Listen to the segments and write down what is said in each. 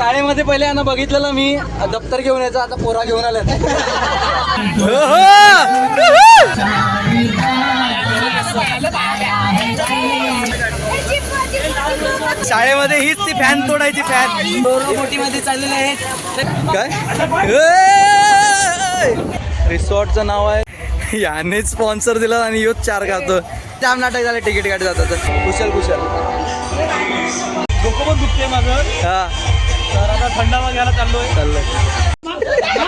शाळेमध्ये पहिले यांना बघितलेलं मी दप्तर घेऊन यायचं आता पोरा घेऊन आल्या शाळेमध्ये हीच ती फॅन तोडायची फॅन मोठी मध्ये चाललेले आहेत. काय? रिसॉर्टचं नाव आहे. याने स्पॉन्सर दिला आणि यो चार खातो. जाम नाटक झाले तिकीट गाडी जातात कुशल कुशल. डोकं पण दुखते माझं हा. तर आता थंडावा घ्यायला चाललोय. चाललंय.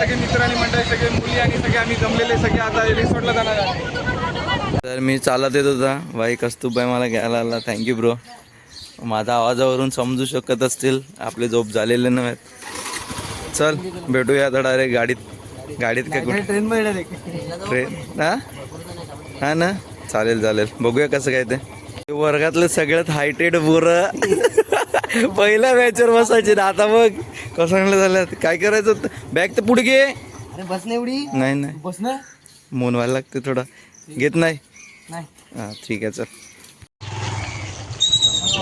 सगळे मित्र आणि मंडळी सगळे मुली आणि सगळे आम्ही जमलेले सगळे आता रिसॉर्टला जाणार आहे तर मी चालत येत होता. भाई कस्तुबाई मला घ्यायला आला. थँक्यू ब्रो माझा आवाजावरून समजू शकत असतील. आपले झोप झालेले नव्हेत. चल भेटूया आता डायरेक्ट गाडीत. गाडीत काय कुठे? Train train? हा? हा ना? चालेल चालेल. बघूया कसं काय ते. वर्गातले सगळ्यात हायटेड पोरं. पहिल्या बॅचवर बसायचे. ना आता बघ कसं झालं काय करायचं? बॅग तर पुढे घे. बस नाही एवढी. नाही नाही. बस ना. मोन व्हायला लागते थोडा. घेत नाही. हां ठीक आहे चल.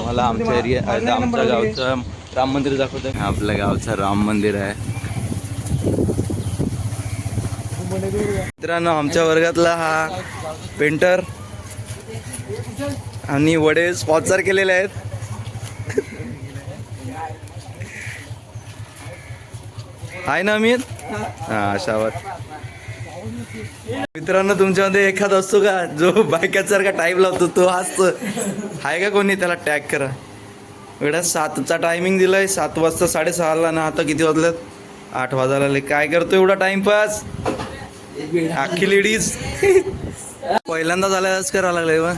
मला आमच्या एरिया आमच्या गावचं राम मंदिर दाखवतं आपल्या गावचं राम मंदिर आहे. मित्रांनो आमच्या वर्गातला हा पेंटर आणि वडे स्पॉन्सर केलेले आहेत. आहे ना अमित हा आशावर मित्रांनो तुमच्यामध्ये एखादा असतो का जो बायकासारखा टाईम लावतो तो असतो. आहे का कोणी? त्याला टॅग करा. एवढ्या सातचा टायमिंग दिलाय सात वाजता साडेसहाला ना आता किती वाजल्यात आठ वाजायला आले काय करतो एवढा टाइमपास? अख्खी लेडीज पहिल्यांदा झाल्याच करावं लागलंय बा.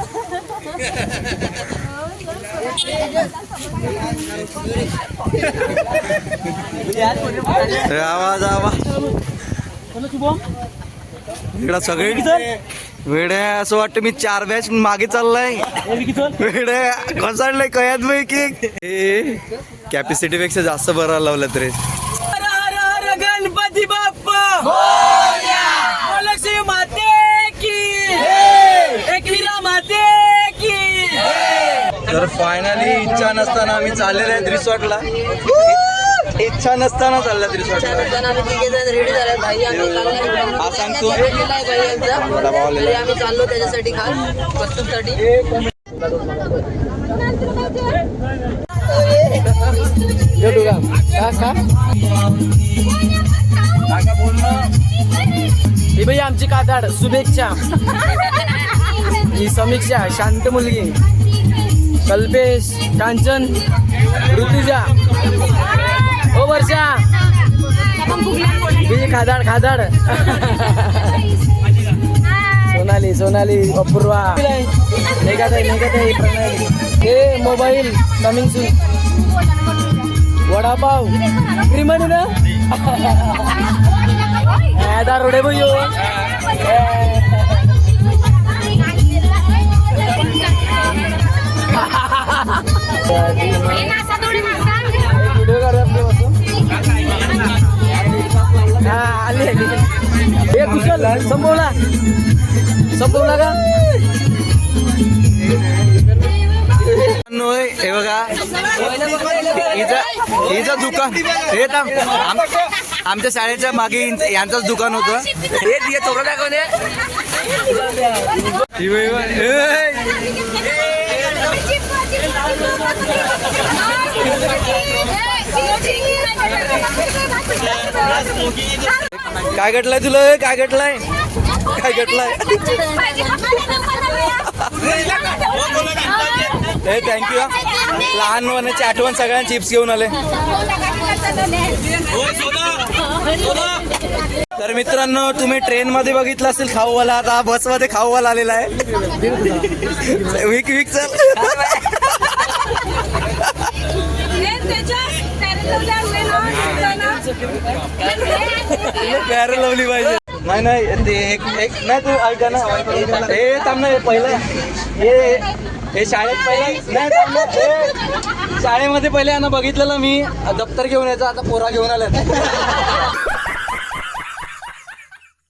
आवाज आवाज. इकडं सगळे. वेडे असं वाटतं मी चार बॅच मागे चाललाय. वेडे घसाडलंय कयात की कॅपॅसिटी पेक्षा जास्त बरं लावलं तरी. गणपती बाप्पा! माते की! माते की! तर फायनली इच्छा नसताना आम्ही चाललेले आहेत रिसॉर्टला इच्छा नसताना भाई चाललोय. हा सांगतो. भाई. तरी आम्ही चाललो त्याच्यासाठी खास. वस्तूंसाठी ही बाई आमची काताड शुभेच्छा ही समीक्षा शांत मुलगी. कल्पेश कांचन ऋतुजा. ओ वर्षा. ही खादाड खादाड. सोनाली सोनाली अपूर्वा. मेघाताई मेघाताई प्रणाली. हे मोबाईल कमिंग सून वडापाव. श्रीमणी ना? दार रोडे भयो. व्हिडिओ काढू आली आली हे कुशल संपवला संपवला का हे बघा हिचं हिचं दुकान हे थांब आम- आमच्या शाळेच्या मागे यांचंच दुकान होतं हे हे चोरा दाखवले ही! काय घटलंय तुला? काय घटलंय? काय घटलंय? हे. थँक्यू लहानपणाची आठवण सगळ्यांना चिप्स घेऊन आले. तर मित्रांनो तुम्ही ट्रेन मध्ये बघितलं असेल खाऊवाला. आता बसमध्ये खाऊवाला आलेला आहे. विक विक चल पॅरल लावली पाहिजे नाही नाही ते एक एक नाही तू ऐका ना हे थांब हे पहिलं हे हे शाळेत पहिलं नाही शाळेमध्ये पहिले यांना बघितलेलं मी. दप्तर घेऊन यायचं आता पोरा घेऊन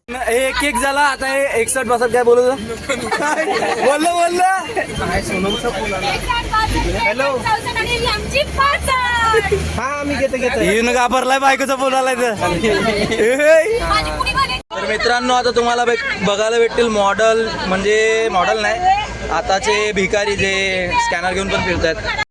हे एक एक झाला आता हे एकसठ बासष्ट काय बोलू बोललो बोललो. हॅलो येऊन घाबरलाय बायकोचा आलाय तर. मित्रांनो आता तुम्हाला बघायला भेटतील मॉडल म्हणजे मॉडल नाही. आताचे भिकारी जे स्कॅनर घेऊन पण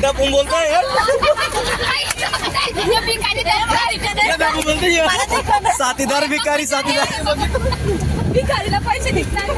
फिरतात कोण बोलतोय साथीदार भिकारी साथीदार भिकारीला पैसे निघतात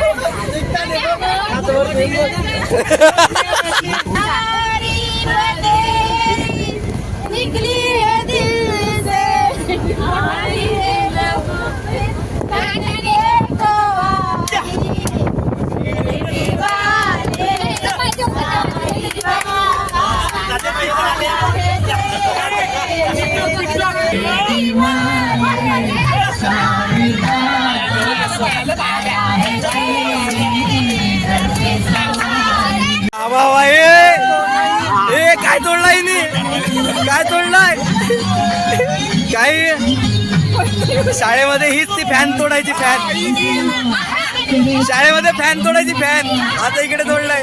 आवा ए, काय तोडलाय नी काय तोडलाय? काय शाळेमध्ये हीच ती फॅन तोडायची फॅन शाळेमध्ये फॅन तोडायची फॅन आता इकडे तोडलाय.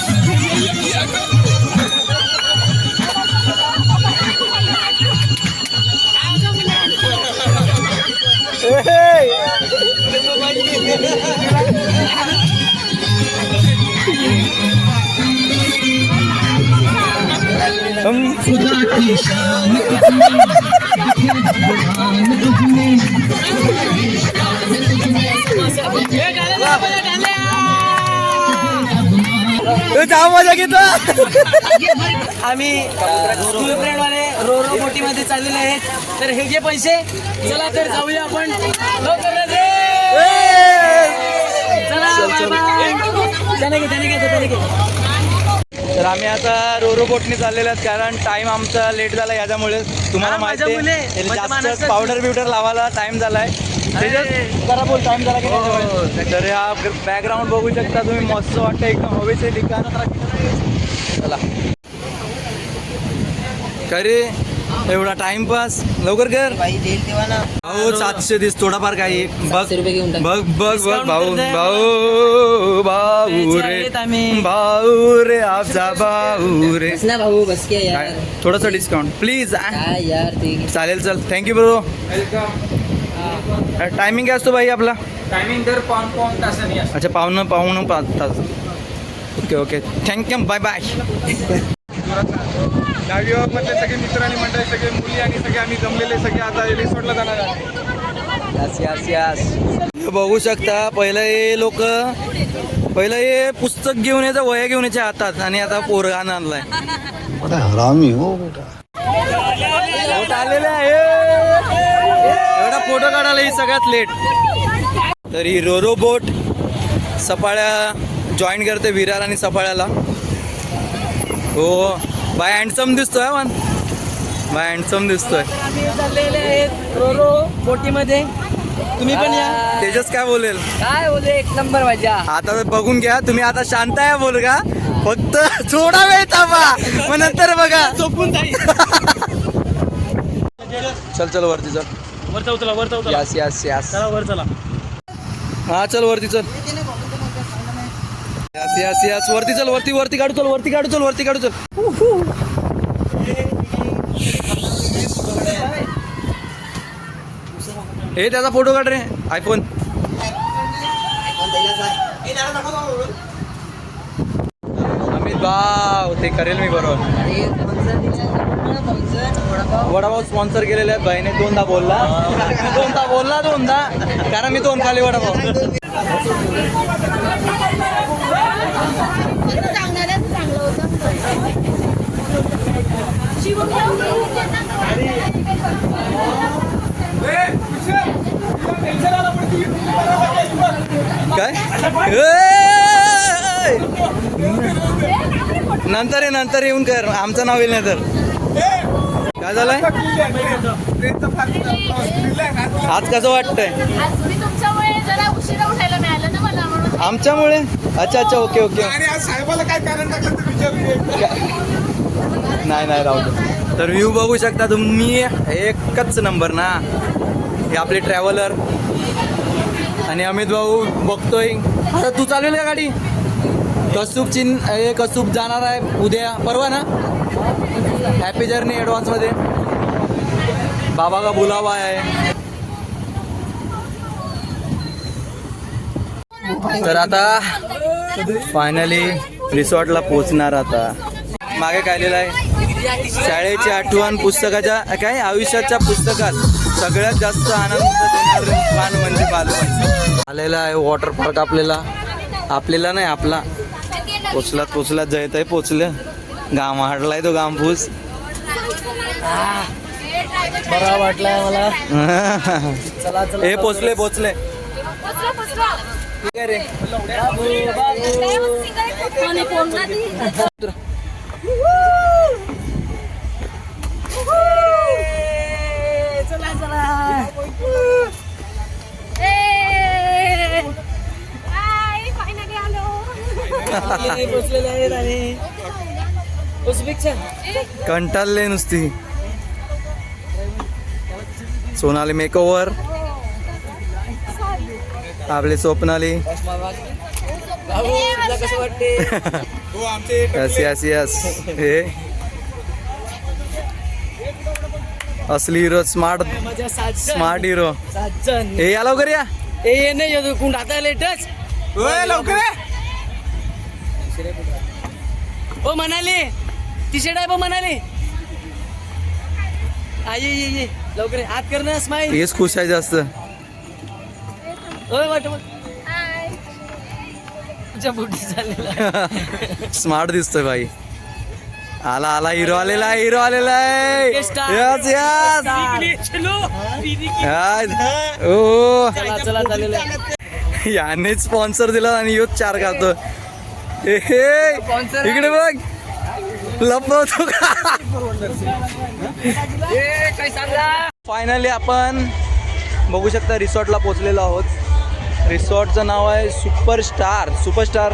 हो. थोडं गाणं बोल सोनाली गाणं जाऊ मजा घेतो आम्ही स्कूल फ्रेंड वाले रो रो बोटी मध्ये चाललेले आहेत. तर हे जे पैसे. चला तर जाऊया आपण. रे. तर आम्ही आता रोरो बोटने चाललेलो आहेत कारण टाइम आमचा लेट झाला याच्यामुळे. तुम्हाला माहिती माझ्या. पावडर बिवडर लावायला टाइम झालाय. जरा बोल टाइम की हो, त्याच्यामुळे. तर हा बॅकग्राऊंड बघू शकता तुम्ही मस्त वाटतं एकदम. हवेचे ठिकाण चला. करे एवढा टाइमपास लवकर कर. भाऊ सातशे दिस थोडाफार काही. बघ. बघ बघ बघ भाऊ. भाऊ भाऊ रे. भाऊ रे आपचा भाऊ रे. भाऊ बस थोडंसं डिस्काउंट प्लीज काय यार चालेल चल. थँक्यू ब्रो टायमिंग काय असतो भाई आपला? टायमिंग दर पाऊन पाऊन तासाने असतो. अच्छा पाहुणं पाहुणं पाच तास. Okay okay thank you bye bye दहावी मधले सगळे मित्र आणि मंडळी सगळे मुली आणि सगळे आम्ही जमलेले सगळे आता रिसॉर्टला जाणार आहे यस यस यस बघू शकता पहिलं हे लोक पहिलं हे पुस्तक घेऊन यायचं वया घेऊन यायच्या हातात आणि आता पोरगा आणलाय. हरामी हो बेटा. फोटो आलेले आहे. फोटो काढायला ही सगळ्यात लेट तर ही रोरो बोट सफाळ्या जॉईन करते विरार आणि सफाळ्याला हो बाय हँडसम दिसतोय वन बाय हँडसम दिसतोय. आम्ही चाललेले आहेत रो रो बोटीमध्ये. तुम्ही पण या. तेजस काय बोलेल? काय बोले एक नंबर मजा. आता बघून घ्या तुम्ही आता शांत आहे बोल का फक्त थोडा वेळ थांबा मग नंतर बघा. झोपून जाईल. चल चल वरती चल वर चला वर चला यास यास यास चला वर चला. हा चल वरती चल. यास यास यास वरती चल वरती वरती काढू चल वरती काढू चल वरती काढू चल. हे त्याचा फोटो काढ रे आयफोन अमित भाव ते करेल मी बरोबर. वडापाव स्पॉन्सर केलेले आहेत भाईने दोनदा बोलला. दोनदा बोलला दोनदा. कारण मी दोन खाली वडापाव. काय? नंतर ये नंतर येऊन कर. आमचं नाव येईल नाही तर. काय झालंय? आज कसं वाटतंय? आज मी तुमच्यामुळे जरा उशिरा उठायला मिळालं ना मला म्हणून. आमच्यामुळे? अच्छा अच्छा ओके ओके. नाही नाही राहू दे. तर व्ह्यू बघू शकता तुम्ही. एकच नंबर ना. हे आपले ट्रॅव्हलर आणि अमित भाऊ बघतोय. आता तू चालवेल का गाडी? कसूब चिन हे कसूब जाणार आहे उद्या. परवा ना? हॅपी जर्नी ॲडव्हान्समध्ये बाबा का बुलावा आहे. तर आता फायनली रिसॉर्टला पोचणार आता. मागे काय लिहिलं आहे? शाळेची आठवण पुस्तकाच्या काय? आयुष्याच्या पुस्तकात सगळ्यात जास्त आनंद देणारं म्हणजे बालपण. आलेला आहे वॉटर पार्क आपल्याला. आपल्याला नाही आपला. पोचलात पोचलात जायत आहे पोचलं घाम हाडलाय तो घामफूस बरा वाटलाय मला. चला चला हे पोचले पोचले. रे. पोचलेले आहेत आणि कंटाळले नुसती. सोनाली मेकओव्हर आपले स्वप्नाली. हो आमचे यस यस यस हे. असली हिरो स्मार्ट स्मार्ट हिरो हे या लवकर या. ए ये नाही येतो आता लेटच लवकर. ओ म्हणाले टी शर्ट आहे बघ म्हणाले. आ, ये ये ये. लवकर ये. हात कर ना स्माईल हेच खुश आहे जास्त. ओय वाट. तुझ्या बुटी चाललेला स्मार्ट दिसतोय भाई आला आला हिरो आलेला आहे हिरो आलेला आहे. यस यस ओ. चला चला. याने स्पॉन्सर दिला आणि योच चार खातो. हे, इकडे बघ. लपवतो का? फायनली आपण बघू शकता रिसॉर्टला पोचलेलो आहोत. रिसॉर्टचं नाव आहे सुपर स्टार सुपरस्टार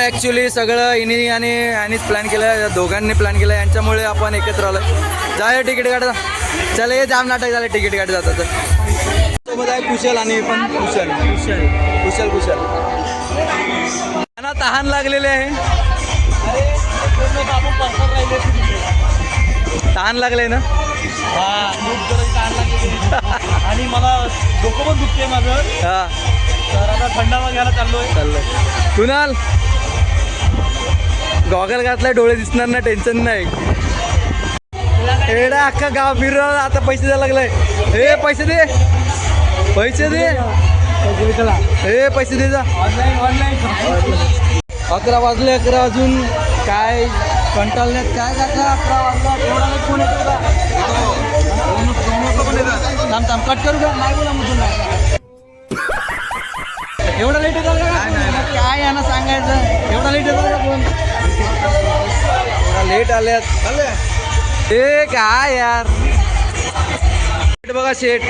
ॲक्च्युली सगळं इनी आणि यांनीच प्लॅन केलं या दोघांनी प्लॅन केलं यांच्यामुळे आपण एकत्र आलो जाऊया तिकीट काढा चला हे जाम नाटक झालं तिकीट काढत जातं तर सोबत आहे कुशल आणि पण कुशल. कुशल. कुशल कुशल. त्यांना तहान लागलेले आहे. तहान लागले ना? आणि मला डोकं पण दुखते माझं. हा. तर आता थंडावा घ्यायला चाललोय. चाललंय. कुणाल? गॉगल घातलाय डोळे दिसणार ना टेन्शन नाही. एडा अख्खा गाव फिरवलं आता पैसे द्यायला लागलाय. हे पैसे दे. पैसे दे. हे पैसे दे जा. ऑनलाईन ऑनलाईन अकरा वाजले अकरा वाजून. काय कंटाळण्यात काय काका अकरा वाजला कोणाला फोन येतो का? कोण थांब थांब कट करू का? नाही बोला मग एवढा एवढं लेट येतो काय यांना सांगायचं? एवढा लेट येतो का कोण लेट आल्यात ते काय यार? शेट बघा शेट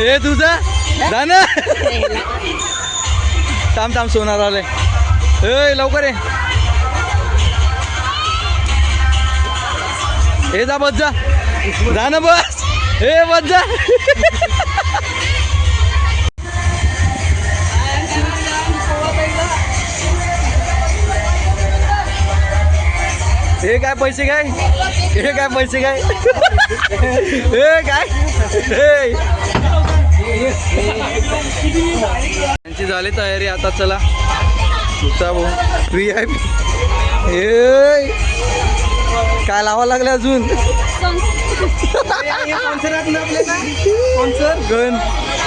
हे तुझा? जा ना थांब थांब सोनार आले. ए लवकर ये. हे जा बस जा. जा ना बस. हे बस जा. हे काय पैसे काय? हे काय पैसे काय? हे काय? हे. त्यांची झाली तयारी आता चला. दुसरा भाऊ व्ही आय पी काय लावा लागले अजून? स्पॉन्सर गण.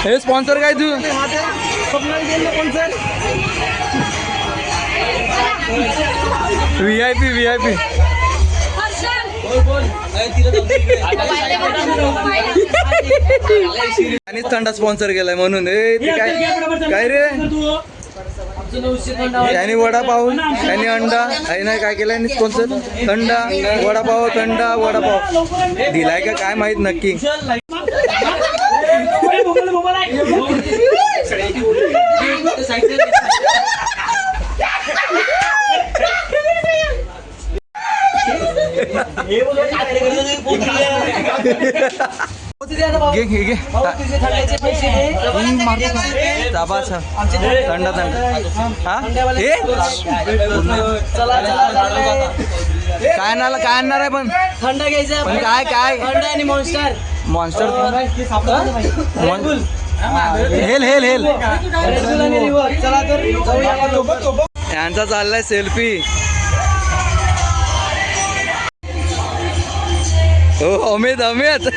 हे स्पॉन्सर काय तू? V I P V I P आणि थंडा स्पॉन्सर केलाय म्हणून. ए ते काय काय रे? त्यांनी वडापाव त्यांनी अंडा आहे नाही काय केलंय? स्पॉन्सर थंडा वडापाव थंडा वडापाव. दिलाय का काय माहीत नक्की? घे घे दाबाचा. थंडा थंडा हा? हे काय आणणार काय आणणार आहे पण? थंड घ्यायचं पण काय काय? थंड आणि Monster Monster Hell Hell Hell. यांचा चाललाय सेल्फी हो अमित अमित.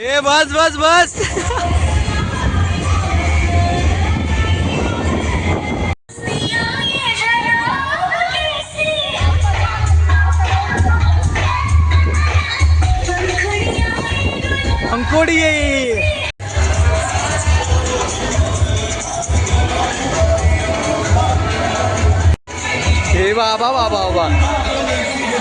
ए बस बस बस। अंकोडी बाबा बाबा बाबा.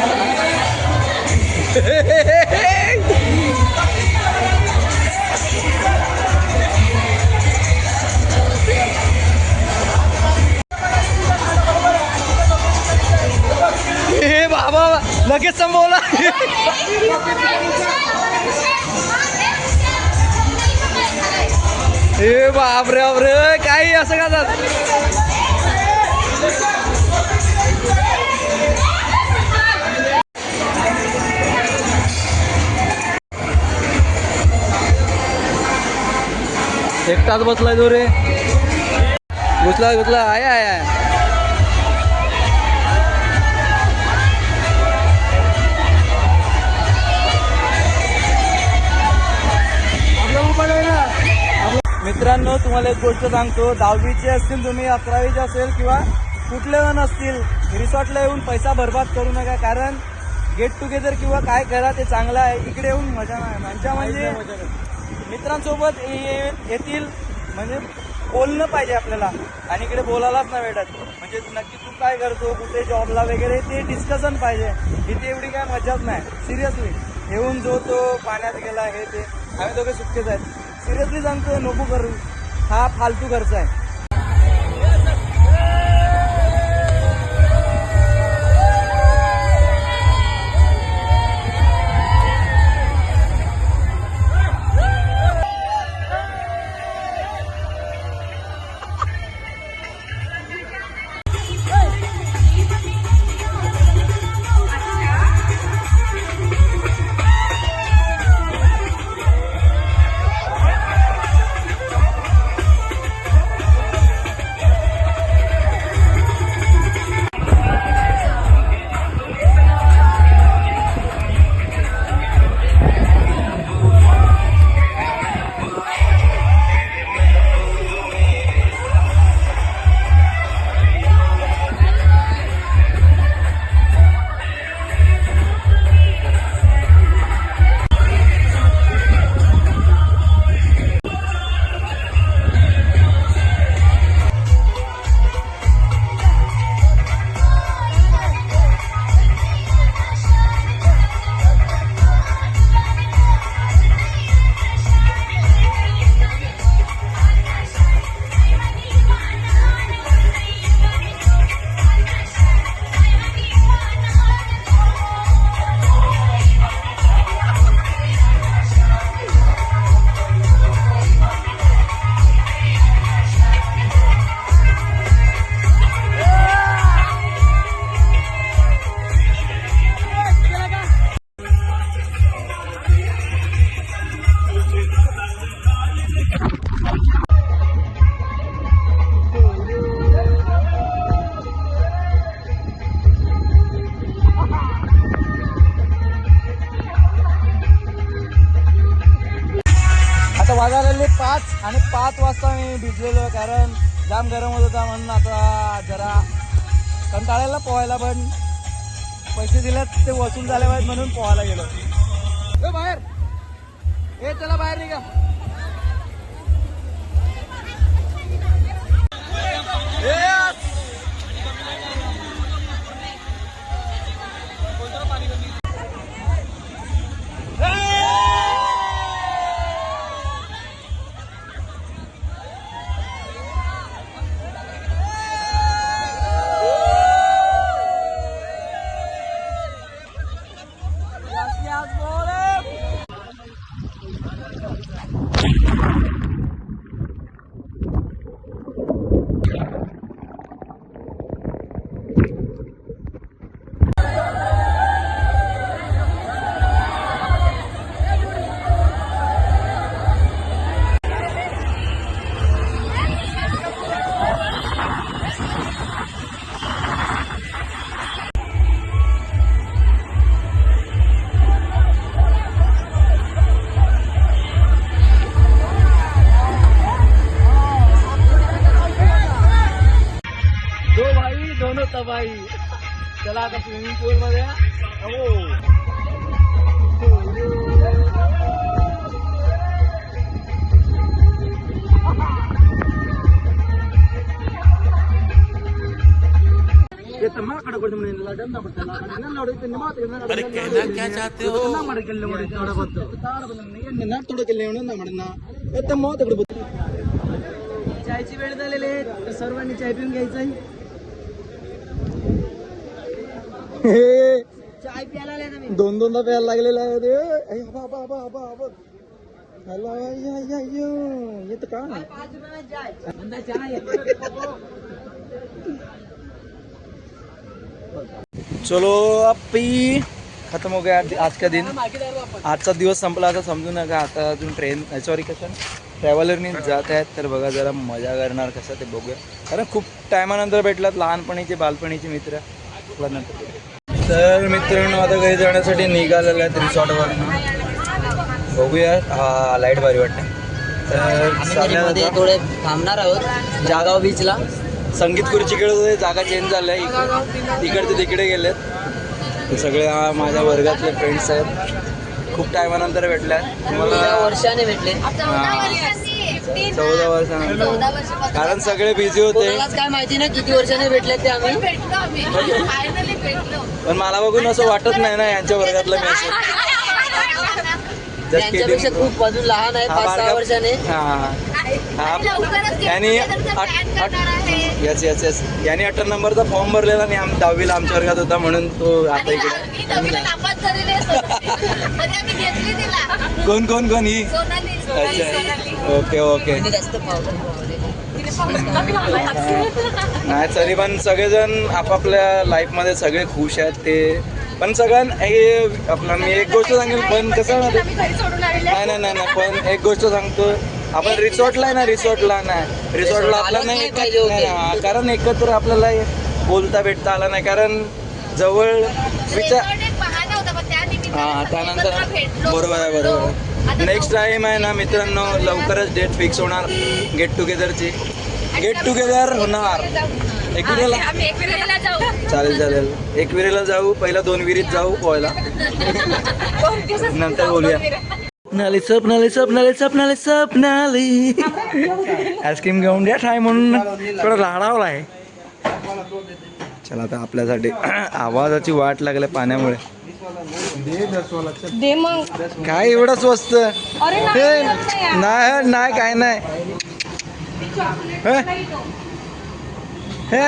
हे बाबा लगेच संभवला हे बापरे बापरे. काही असं का एकटाच बसलाय तो रे. घुसला घुसला. आहे आहे आहे. मित्रांनो तुम्हाला एक गोष्ट सांगतो. दहावीचे असतील तुम्ही अकरावीचे असेल किंवा कुठले पण असतील रिसॉर्टला येऊन पैसा बर्बाद करू नका. कारण गेट टुगेदर किंवा काय करा ते चांगलं आहे. इकडे येऊन मजा नाही. म्हणजे मित्रांसोबत ये- येतील. म्हणजे बोलणं पाहिजे आपल्याला. आणि इकडे बोलायलाच नाही भेटत. म्हणजे नक्की तू काय करतो कुठे जॉबला वगैरे ते डिस्कशन पाहिजे. इथे एवढी काय मजाच नाही. सिरियसली येऊन जो तो पाण्यात गेला हे ते. आम्ही दोघे सुटकेच आहेत. सिरियसली सांगतो नको करू. हा फालतू खर्च आहे. आणि पाच वाजता मी भिजलेलो कारण जाम गरम होत होता म्हणून आता जरा कंटाळायला पोहायला पण पैसे दिलेत ते वसूल झाले पाहिजे म्हणून पोहायला गेलो. ए, बाहेर. हे चला बाहेर निघा. दो चायची वेळ झालेली आहे तर सर्वांनी चाय पिऊन घ्यायचं आहे चाय प्यायला आले ना मी दोन दोनदा प्यायला लागलेला आहे रे ऐ, आबा, आबा, आबा, आबा, आबा. हॅलो, आय, आय, येतं का बंदा चाय चलो अप्पी खत्म हो गया आज का दिन। आजचा दिवस संपला आता समजू नका आता अजून ट्रेन सॉरी कसं ट्रॅव्हलरनी जात आहेत तर बघा जरा मजा करणार कसं ते बघूया. कारण खूप टायमानंतर भेटलात लहानपणीचे बालपणीचे मित्र. नंतर. तर मित्रांनो आता घरी जाण्यासाठी निघालेले आहेत रिसॉर्टवर बघूया. हा लाइट भारी वाटते तर. थोडे थांबणार आहोत. जागाव बीचला संगीत खुर्ची खेळत होते जागा चेंज झाल्या. इकडे इकडचे तिकडे गेलेत. ते सगळे हा माझ्या वर्गातले फ्रेंड्स आहेत. खूप टायमानंतर भेटल्या तुम्हाला वर्षाने भेटले. चौदा वर्षानंतर. कारण सगळे बिझी होते. काय माहिती नाही किती वर्षाने भेटले ते आम्ही. पण मला बघून असं वाटत नाही ना यांच्या वर्गातलं मी त्यांच्यापेक्षा. खूप अजून लहान आहे पाच सहा वर्षाने. हा येस येस येस यांनी अठरा नंबरचा फॉर्म भरलेला आणि आम दहावीला आमच्या वर्गात होता म्हणून तो आता इकडे. मी नवीन नापास झालेली आहे सोनाली. तरी आम्ही घेतली तिला. कोण कोण कोण ही? अच्छा. Okay okay. नाही तरी पण सगळेजण आपापल्या लाईफमध्ये सगळे खुश आहेत ते. पण सगळ्यां हे आपला मी एक गोष्ट सांगेल पण कसं नाही नाही नाही नाही पण एक गोष्ट सांगतो. आपण रिसॉर्टला आहे ना रिसॉर्टला नाही. रिसॉर्टला आपला नाही कारण एकत्र आपल्याला बोलता भेटता आला नाही. कारण जवळ विचार Resort एक बहाणा होता पण त्या निमित्ताने हा त्यानंतर भेटलो, बरोबर आहे बोललो. बरोबर आता नेक्स्ट. टाइम आहे ना मित्रांनो लवकरच डेट फिक्स होणार. गेट टुगेदरची गेट टुगेदर होणार. आम्ही एकविरेला जाऊ. चालेल चालेल. एक विरेला जाऊ पहिला दोन विरीत जाऊ पोहायला. दोन दिवसात नंतर जाऊ, बोलूया. स्वप्नाली स्वप्नाली स्वप्नाली स्वप्नाली स्वप्नाली आईस्क्रीम घेऊन द्या ठाय म्हणून. थोडं राडावला आहे चला आता आपल्यासाठी आवाजाची वाट लागल्या पाण्यामुळे. काय एवढं स्वस्त? नाही, नाही काय नाही. हे?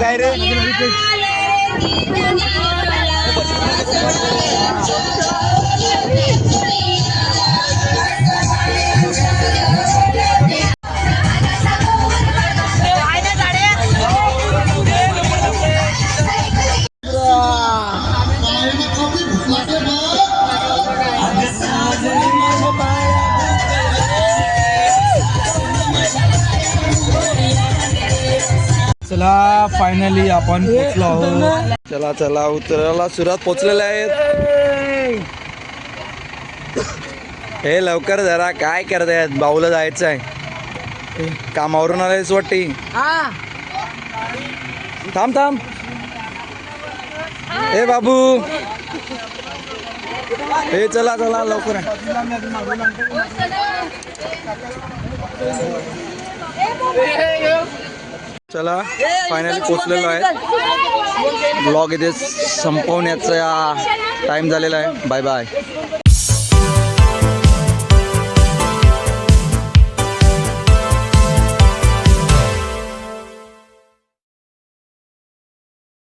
करता. हे चला फायनली आपण पोचलो आहोत. चला चला उतरायला सुरुवात पोचलेले आहेत. हे लवकर जरा काय करतायत? बाऊला जायचं आहे कामावरून आलायस वाटते थांब थांब. हे बाबू. हे चला चला लवकर चला फायनली पोचलेलो आहे. ब्लॉग इथे संपवण्याचा टाइम झालेला आहे. Bye bye